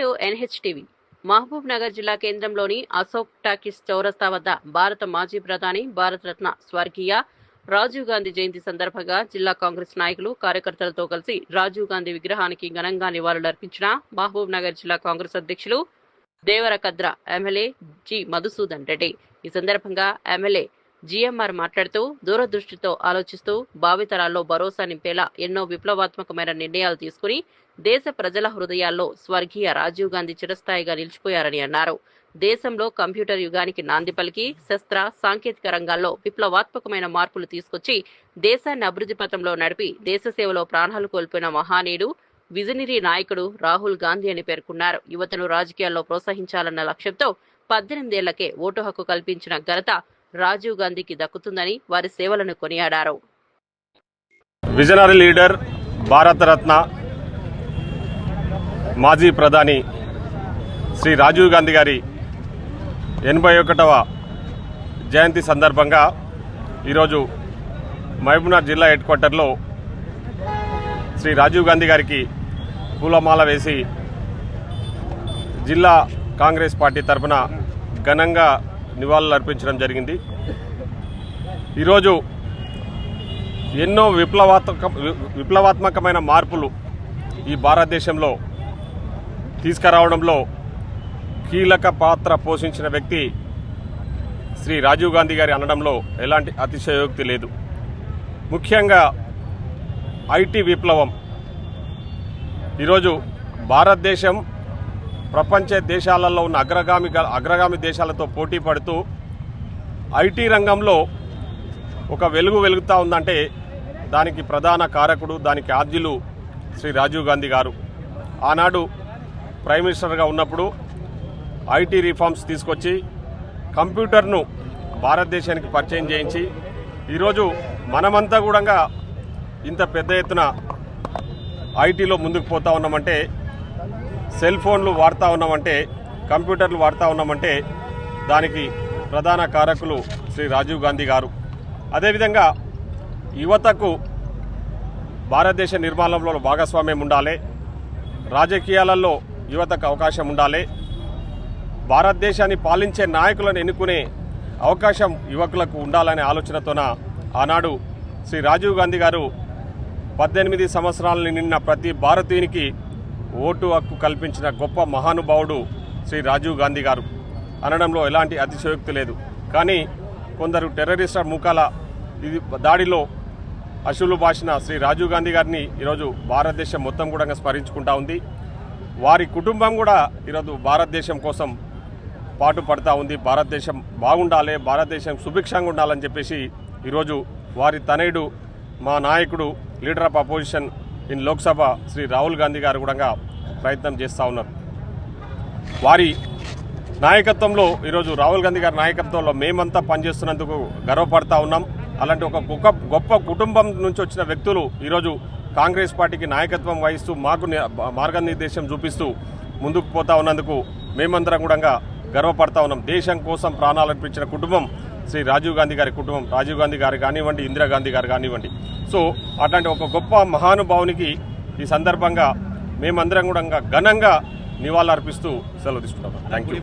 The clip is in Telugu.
ఎన్హెచ్ టీవీ మహబూబ్ నగర్ జిల్లా కేంద్రంలోని అశోక్ టాకీస్ చౌరస్తా వద్ద భారత మాజీ ప్రధాని భారతరత్న స్వర్గీయ రాజీవ్ గాంధీ జయంతి సందర్భంగా జిల్లా కాంగ్రెస్ నాయకులు కార్యకర్తలతో కలిసి రాజీవ్ గాంధీ విగ్రహానికి ఘనంగా నివాళులర్పించిన మహబూబ్ నగర్ జిల్లా కాంగ్రెస్ అధ్యక్షులు దేవరకద్ర ఎమ్మెల్యే జి మధుసూదన్ రెడ్డి. ఈ సందర్భంగా ఎమ్మెల్యే జీఎంఆర్ మాట్లాడుతూ దూరదృష్టితో ఆలోచిస్తూ భావితరాల్లో భరోసా నింపేలా ఎన్నో విప్లవాత్మకమైన నిర్ణయాలు తీసుకుని దేశ ప్రజల హృదయాల్లో స్వర్గీయ రాజీవ్ గాంధీ చిరస్థాయిగా నిలిచిపోయారని అన్నారు. దేశంలో కంప్యూటర్ యుగానికి నాంది పలికి శస్త్ర సాంకేతిక రంగాల్లో విప్లవాత్మకమైన మార్పులు తీసుకొచ్చి దేశాన్ని అభివృద్ధి పథంలో నడిపి దేశ సేవలో ప్రాణాలు కోల్పోయిన మహానీయుడు విజనరీ నాయకుడు రాహుల్ గాంధీ అని పేర్కొన్నారు. యువతను రాజకీయాల్లో ప్రోత్సహించాలన్న లక్ష్యంతో పద్దెనిమిదేళ్ళకే ఓటు హక్కు కల్పించిన ఘనత రాజీవ్ గాంధీకి దక్కుతుందని వారి సేవలను కొనియాడారు. విజనరీ లీడర్ భారతరత్న మాజీ ప్రధాని శ్రీ రాజీవ్ గాంధీ గారి ఎనభై ఒకటవ జయంతి సందర్భంగా ఈరోజు మహబూబ్నగర్ జిల్లా హెడ్ క్వార్టర్లో శ్రీ రాజీవ్ గాంధీ గారికి పూలమాల వేసి జిల్లా కాంగ్రెస్ పార్టీ తరఫున ఘనంగా నివాళులు అర్పించడం జరిగింది. ఈరోజు ఎన్నో విప్లవాత్మక విప్లవాత్మకమైన మార్పులు ఈ భారతదేశంలో తీసుకురావడంలో కీలక పాత్ర పోషించిన వ్యక్తి శ్రీ రాజీవ్ గాంధీ గారి అనడంలో ఎలాంటి అతిశయోక్తి లేదు. ముఖ్యంగా ఐటీ విప్లవం. ఈరోజు భారతదేశం ప్రపంచ దేశాలలో ఉన్న అగ్రగామి అగ్రగామి దేశాలతో పోటీ పడుతూ ఐటీ రంగంలో ఒక వెలుగు వెలుగుతూ ఉందంటే దానికి ప్రధాన కారకుడు దానికి ఆద్యులు శ్రీ రాజీవ్ గాంధీ గారు. ఆనాడు ప్రైమ్ మినిస్టర్గా ఉన్నప్పుడు ఐటీ రిఫార్మ్స్ తీసుకొచ్చి కంప్యూటర్ను భారతదేశానికి పరిచయం చేయించి ఈరోజు మనమంతా కూడా ఇంత పెద్ద ఎత్తున ఐటీలో ముందుకు పోతా ఉన్నామంటే సెల్ ఫోన్లు వాడుతూ ఉన్నామంటే కంప్యూటర్లు వాడుతూ ఉన్నామంటే దానికి ప్రధాన కారకులు శ్రీ రాజీవ్ గాంధీ గారు. అదేవిధంగా యువతకు భారతదేశ నిర్మాణంలో భాగస్వామ్యం ఉండాలి రాజకీయాలలో యువతకు అవకాశం ఉండాలి భారతదేశాన్ని పాలించే నాయకులను ఎన్నుకునే అవకాశం యువకులకు ఉండాలనే ఆలోచనతోన ఆనాడు శ్రీ రాజీవ్ గాంధీ గారు పద్దెనిమిది సంవత్సరాలు నిన్న ప్రతి భారతీయునికి ఓటు హక్కు కల్పించిన గొప్ప మహానుభావుడు శ్రీ రాజీవ్ గాంధీ గారు. అనడంలో ఎలాంటి అతిశయోక్తి లేదు. కానీ కొందరు టెర్రరిస్టర్ ముఖాల ఇది దాడిలో అశులు భాషన శ్రీ రాజీవ్ గాంధీ గారిని ఈరోజు భారతదేశం మొత్తం కూడా స్మరించుకుంటా ఉంది. వారి కుటుంబం కూడా ఈరోజు భారతదేశం కోసం పాటు పడతా ఉంది. భారతదేశం బాగుండాలి భారతదేశం సుభిక్షంగా ఉండాలని చెప్పేసి ఈరోజు వారి తనయుడు మా నాయకుడు leader of opposition in Lok Sabha Shri Rahul Gandhi గారు కూడా ప్రయత్నం చేస్తూ ఉన్నారు. వారి నాయకత్వంలో ఈరోజు రాహుల్ గాంధీ గారి నాయకత్వంలో మేమంతా పనిచేస్తున్నందుకు గర్వపడతా ఉన్నాం. అలాంటి ఒక గొప్ప గొప్ప కుటుంబం నుంచి వచ్చిన వ్యక్తులు ఈరోజు కాంగ్రెస్ పార్టీకి నాయకత్వం వహిస్తూ మాకు ని- మార్గనిర్దేశం చూపిస్తూ ముందుకు పోతా ఉన్నందుకు మేమందరం కూడా గర్వపడతా ఉన్నాం. దేశం కోసం ప్రాణాలు అర్పించిన కుటుంబం శ్రీ రాజీవ్ గాంధీ గారి కుటుంబం. రాజీవ్ గాంధీ గారు కానివ్వండి ఇందిరాగాంధీ గారు కానివ్వండి. సో అట్లాంటి ఒక గొప్ప మహానుభావునికి ఈ సందర్భంగా మేమందరం కూడా ఘనంగా నివాళులర్పిస్తూ సెలవు తీసుకుంటాం. Thank you